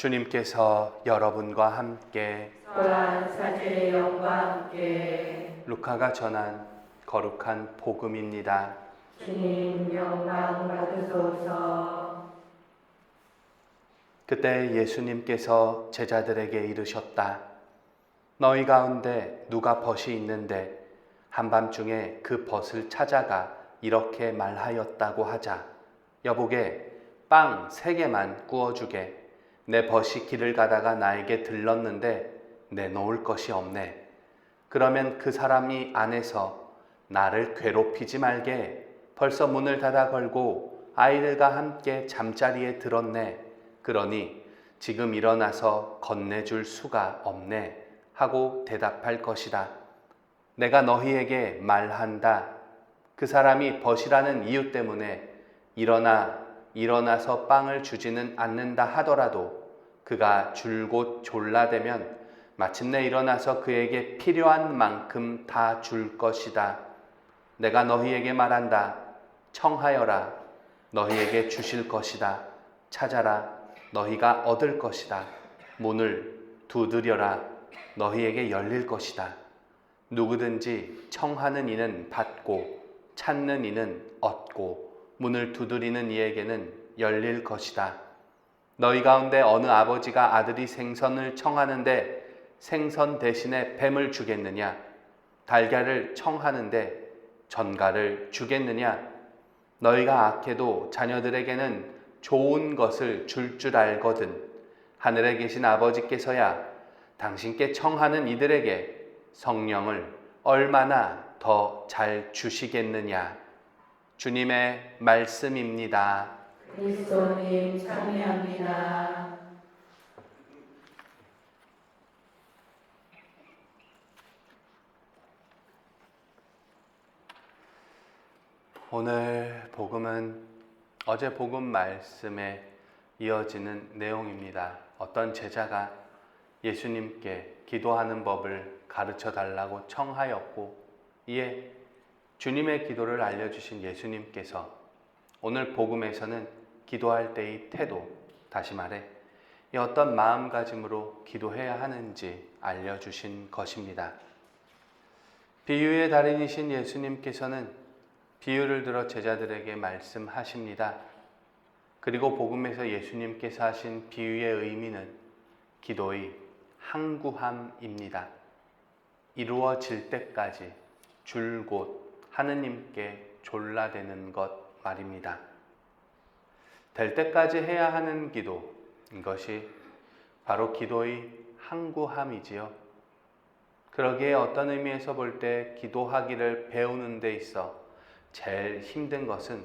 주님께서 여러분과 함께 사제의 영과 함께 루카가 전한 거룩한 복음입니다. 주님 영광 받으소서 그때 예수님께서 제자들에게 이르셨다. 너희 가운데 누가 벗이 있는데 한밤중에 그 벗을 찾아가 이렇게 말하였다고 하자. 여보게 빵 세 개만 구워주게. 내 벗이 길을 가다가 나에게 들렀는데 내놓을 것이 없네. 그러면 그 사람이 안에서 나를 괴롭히지 말게. 벌써 문을 닫아 걸고 아이들과 함께 잠자리에 들었네. 그러니 지금 일어나서 건네줄 수가 없네. 하고 대답할 것이다. 내가 너희에게 말한다. 그 사람이 벗이라는 이유 때문에 일어나 일어나서 빵을 주지는 않는다 하더라도 그가 줄곧 졸라대면 마침내 일어나서 그에게 필요한 만큼 다 줄 것이다. 내가 너희에게 말한다. 청하여라. 너희에게 주실 것이다. 찾아라. 너희가 얻을 것이다. 문을 두드려라. 너희에게 열릴 것이다. 누구든지 청하는 이는 받고 찾는 이는 얻고 문을 두드리는 이에게는 열릴 것이다. 너희 가운데 어느 아버지가 아들이 생선을 청하는데 생선 대신에 뱀을 주겠느냐? 달걀을 청하는데 전갈을 주겠느냐? 너희가 악해도 자녀들에게는 좋은 것을 줄줄 알거든. 하늘에 계신 아버지께서야 당신께 청하는 이들에게 성령을 얼마나 더 잘 주시겠느냐. 주님의 말씀입니다. 그리스도님 찬미합니다 오늘 복음은 어제 복음 말씀에 이어지는 내용입니다. 어떤 제자가 예수님께 기도하는 법을 가르쳐 달라고 청하였고 이에 주님의 기도를 알려주신 예수님께서 오늘 복음에서는 기도할 때의 태도, 다시 말해 이 어떤 마음가짐으로 기도해야 하는지 알려주신 것입니다. 비유의 달인이신 예수님께서는 비유를 들어 제자들에게 말씀하십니다. 그리고 복음에서 예수님께서 하신 비유의 의미는 기도의 항구함입니다. 이루어질 때까지 줄곧 하느님께 졸라대는 것 말입니다. 될 때까지 해야 하는 기도, 이것이 바로 기도의 항구함이지요. 그러기에 어떤 의미에서 볼 때 기도하기를 배우는 데 있어 제일 힘든 것은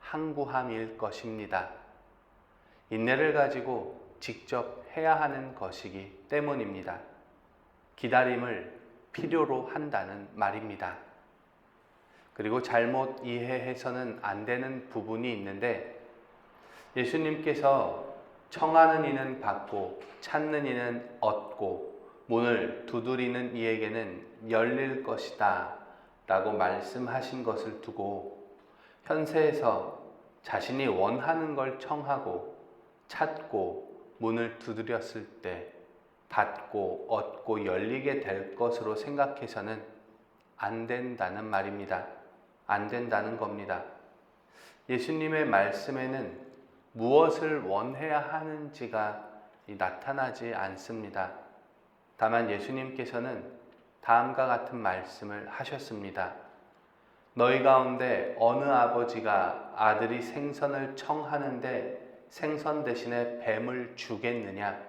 항구함일 것입니다. 인내를 가지고 직접 해야 하는 것이기 때문입니다. 기다림을 필요로 한다는 말입니다. 그리고 잘못 이해해서는 안 되는 부분이 있는데 예수님께서 청하는 이는 받고 찾는 이는 얻고 문을 두드리는 이에게는 열릴 것이다 라고 말씀하신 것을 두고 현세에서 자신이 원하는 걸 청하고 찾고 문을 두드렸을 때 받고 얻고 열리게 될 것으로 생각해서는 안 된다는 말입니다. 안 된다는 겁니다. 예수님의 말씀에는 무엇을 원해야 하는지가 나타나지 않습니다. 다만 예수님께서는 다음과 같은 말씀을 하셨습니다. 너희 가운데 어느 아버지가 아들이 생선을 청하는데 생선 대신에 뱀을 주겠느냐?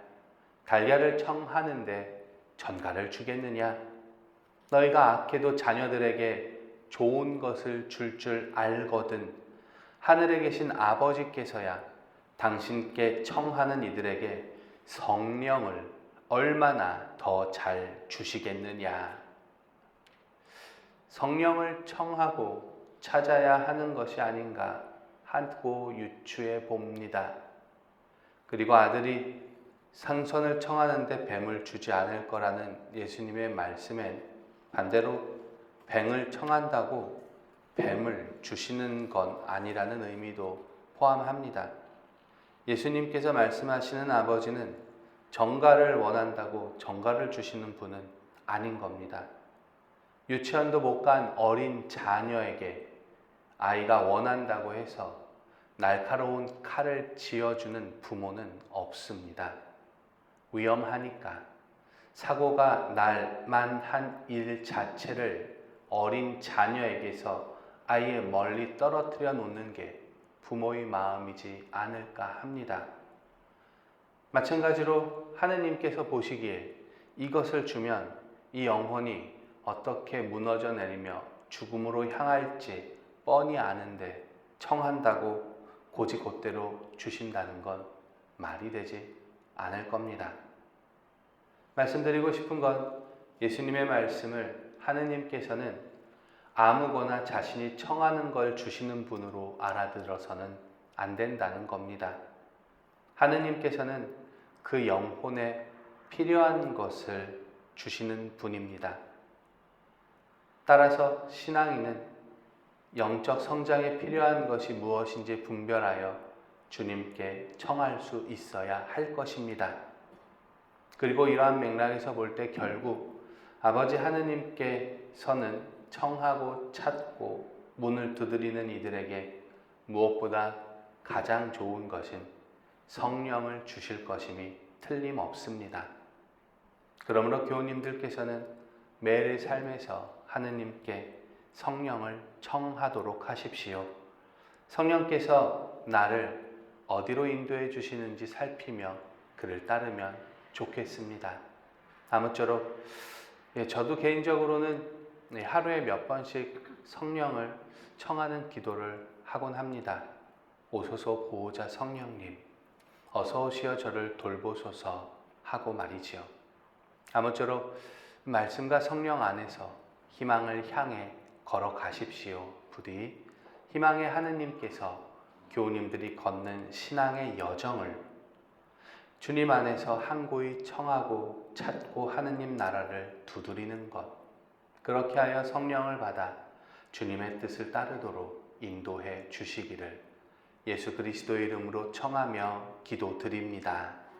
달걀을 청하는데 전갈을 주겠느냐? 너희가 악해도 자녀들에게 좋은 것을 줄줄 알거든 하늘에 계신 아버지께서야 당신께 청하는 이들에게 성령을 얼마나 더 잘 주시겠느냐. 성령을 청하고 찾아야 하는 것이 아닌가 하고 유추해 봅니다. 그리고 아들이 상선을 청하는데 뱀을 주지 않을 거라는 예수님의 말씀엔 반대로 뱀을 청한다고 뱀을 주시는 건 아니라는 의미도 포함합니다. 예수님께서 말씀하시는 아버지는 정가를 원한다고 정가를 주시는 분은 아닌 겁니다. 유치원도 못 간 어린 자녀에게 아이가 원한다고 해서 날카로운 칼을 쥐어주는 부모는 없습니다. 위험하니까 사고가 날 만한 일 자체를 어린 자녀에게서 아예 멀리 떨어뜨려 놓는 게 부모의 마음이지 않을까 합니다. 마찬가지로 하느님께서 보시기에 이것을 주면 이 영혼이 어떻게 무너져 내리며 죽음으로 향할지 뻔히 아는데 청한다고 고지곧대로 주신다는 건 말이 되지 않을 겁니다. 말씀드리고 싶은 건 예수님의 말씀을 하느님께서는 아무거나 자신이 청하는 걸 주시는 분으로 알아들어서는 안 된다는 겁니다. 하느님께서는 그 영혼에 필요한 것을 주시는 분입니다. 따라서 신앙인은 영적 성장에 필요한 것이 무엇인지 분별하여 주님께 청할 수 있어야 할 것입니다. 그리고 이러한 맥락에서 볼 때 결국 아버지 하느님께서는 청하고 찾고 문을 두드리는 이들에게 무엇보다 가장 좋은 것은 성령을 주실 것임이 틀림없습니다. 그러므로 교우님들께서는 매일의 삶에서 하느님께 성령을 청하도록 하십시오. 성령께서 나를 어디로 인도해 주시는지 살피며 그를 따르면 좋겠습니다. 아무쪼록 예, 저도 개인적으로는 네, 하루에 몇 번씩 성령을 청하는 기도를 하곤 합니다. 오소서 보호자 성령님, 어서 오시어 저를 돌보소서 하고 말이지요. 아무쪼록 말씀과 성령 안에서 희망을 향해 걸어가십시오. 부디 희망의 하느님께서 교우님들이 걷는 신앙의 여정을 주님 안에서 한고히 청하고 찾고 하느님 나라를 두드리는 것. 그렇게 하여 성령을 받아 주님의 뜻을 따르도록 인도해 주시기를 예수 그리스도의 이름으로 청하며 기도드립니다.